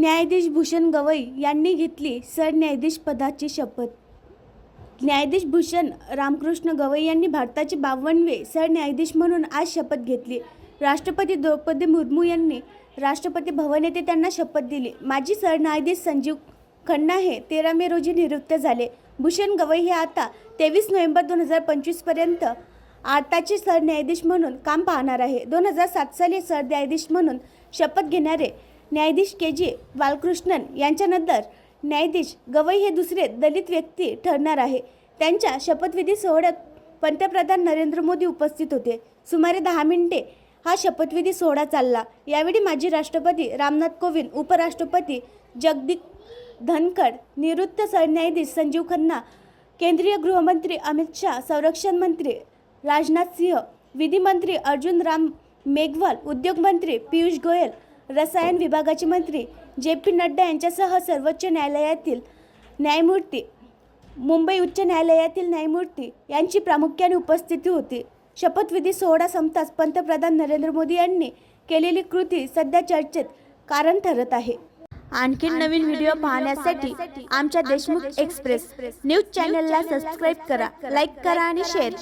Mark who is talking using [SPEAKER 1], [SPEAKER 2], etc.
[SPEAKER 1] न्यायाधीश भूषण गवई यांनी घेतली सरन्यायाधीश पदाची शपथ न्यायाधीश भूषण रामकृष्ण गवई यांनी भारताचे बावनवे सरन्यायाधीश म्हणून आज शपथ घेतली राष्ट्रपती द्रौपदी मुर्मू यांनी राष्ट्रपती भवन येथे त्यांना शपथ दिली माजी सरन्यायाधीश संजीव खन्ना हे तेरा मे रोजी निवृत्त झाले भूषण गवई हे आता तेवीस नोव्हेंबर दोन हजार पंचवीसपर्यंत आताचे सरन्यायाधीश म्हणून काम पाहणार आहे दोन हजार सात साली सरन्यायाधीश म्हणून शपथ घेणारे न्यायाधीश के जी बालकृष्णन यांच्यानंतर न्यायाधीश गवई हे दुसरे दलित व्यक्ती ठरणार आहे त्यांच्या शपथविधी सोहळ्यात पंतप्रधान नरेंद्र मोदी उपस्थित होते सुमारे दहा मिनिटे हा शपथविधी सोहळा चालला यावेळी माजी राष्ट्रपती रामनाथ कोविंद उपराष्ट्रपती जगदीप धनखड निवृत्त सरन्यायाधीश संजीव खन्ना केंद्रीय गृहमंत्री अमित शाह संरक्षण मंत्री राजनाथ सिंह विधिमंत्री अर्जुन राम मेघवाल उद्योगमंत्री पियुष गोयल रसायन विभागाचे मंत्री जे पी नड्डा यांच्यासह सर्वोच्च न्यायालयातील न्यायमूर्ती मुंबई उच्च न्यायालयातील न्यायमूर्ती यांची प्रामुख्याने उपस्थिती होती शपथविधी सोहळा संपताच पंतप्रधान नरेंद्र मोदी यांनी केलेली कृती सध्या चर्चेत कारण ठरत आहे
[SPEAKER 2] आणखी नवीन व्हिडिओ पाहण्यासाठी आमच्या देशमुख एक्सप्रेस न्यूज चॅनलला सबस्क्राईब करा लाईक करा आणि शेअर करा